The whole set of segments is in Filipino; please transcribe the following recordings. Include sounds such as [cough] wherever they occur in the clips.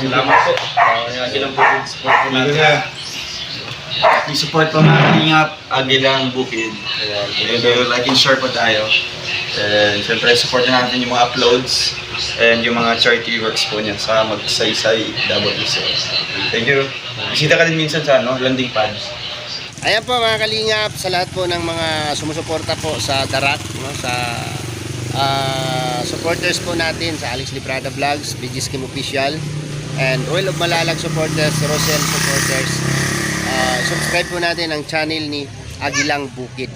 Salamat po. Uh, yung Agilang Bukid support po you, natin. I-support po mga kalingap. Agilang Bukid. Ayan. You. Like and share po tayo. And syempre, support natin yung mga uploads and yung mga charity works po niya sa Magsaysay WC. Thank you. Bisita ka din minsan sa ano, landing pad. Ayan po mga kalingap sa lahat po ng mga sumusuporta po sa Darat, no, sa ah, supporters po natin sa Alex Librada Vlogs, BG Skim Official, and Royal of Malalag supporters, Rosel supporters. Ah, subscribe po natin ang channel ni Agilang Bukid.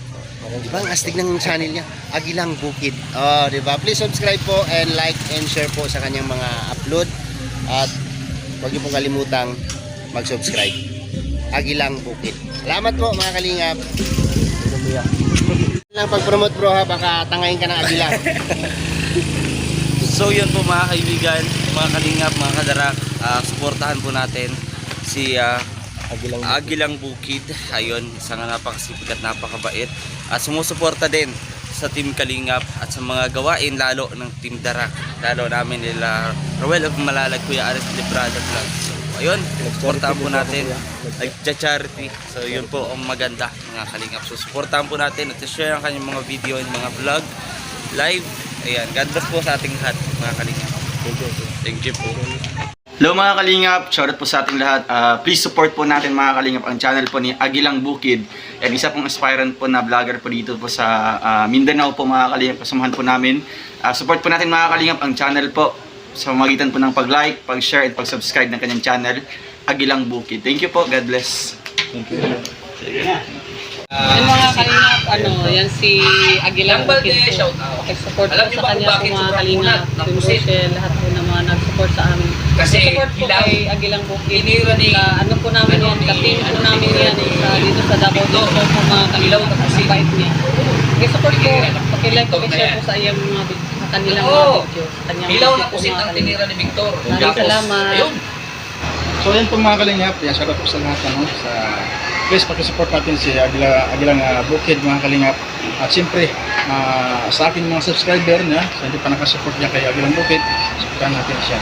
Di ba ang astig ng channel niya? Agilang Bukid. Oh, di ba? Please subscribe po and like and share po sa kanyang mga upload. At huwag niyo pong kalimutang mag-subscribe. Agilang Bukid. Salamat po mga kalingap. lang pag-promote bro ha, baka tangayin ka ng Agilang. [laughs] So yun po mga kaibigan, mga kalingap, mga kadarak, ah, suportahan po natin si ah, Agilang Agilang Bukid. Ayun, isang napakasipag at napakabait. At sumusuporta din sa Team Kalingap at sa mga gawain lalo ng Team Darak. Lalo namin nila Roel of Malalag, Kuya Aris Librada Vlog. So, ayun, suportahan po natin. Nagcha-charity. So yun po ang maganda mga Kalingap. So suportahan po natin at share ang kanyang mga video and mga vlog live. Ayan, God bless po sa ating lahat mga Kalingap. Thank you po. Hello mga kalingap, shoutout po sa ating lahat. Ah, please support po natin mga kalingap ang channel po ni Agilang Bukid. Yan, isa pong aspirant po na vlogger po dito po sa ah, Mindanao po mga kalingap. Kasamahan po namin. Ah, support po natin mga kalingap ang channel po sa magitan po ng pag-like, pag-share, at pag-subscribe ng kanyang channel, Agilang Bukid. Thank you po. God bless. Thank you. Yung mga kalingap, ano, yan si Aguilang Bukid po. Nag-support po sa kanya po mga kalingap, Team Rochelle, lahat po na mga nag-support sa amin. Kasi support po ilaw, kay Aguilang Bukid. tinira ni- Sa ano po namin ano yan, ni- po ano namin ni- yan sa dito sa Davao do po po mga kalingap, kasi bait niya. Nag-support po, pakilike po, share po sa iyang mga vid- sa kanilang mga Oo. video. Sa kanyang Ilaw video na po, pusit mga ang tinira ni Victor. Maraming salamat. Ayun. So yan po mga kalingap, yan shoutout po sa lahat ano, sa please pakisupport natin si Agila, Agilang uh, Bukid mga kalingap. At siyempre, ah, sa akin mga subscriber na, sa hindi pa nakasupport niya kay Agilang Bukid, supportan natin siya.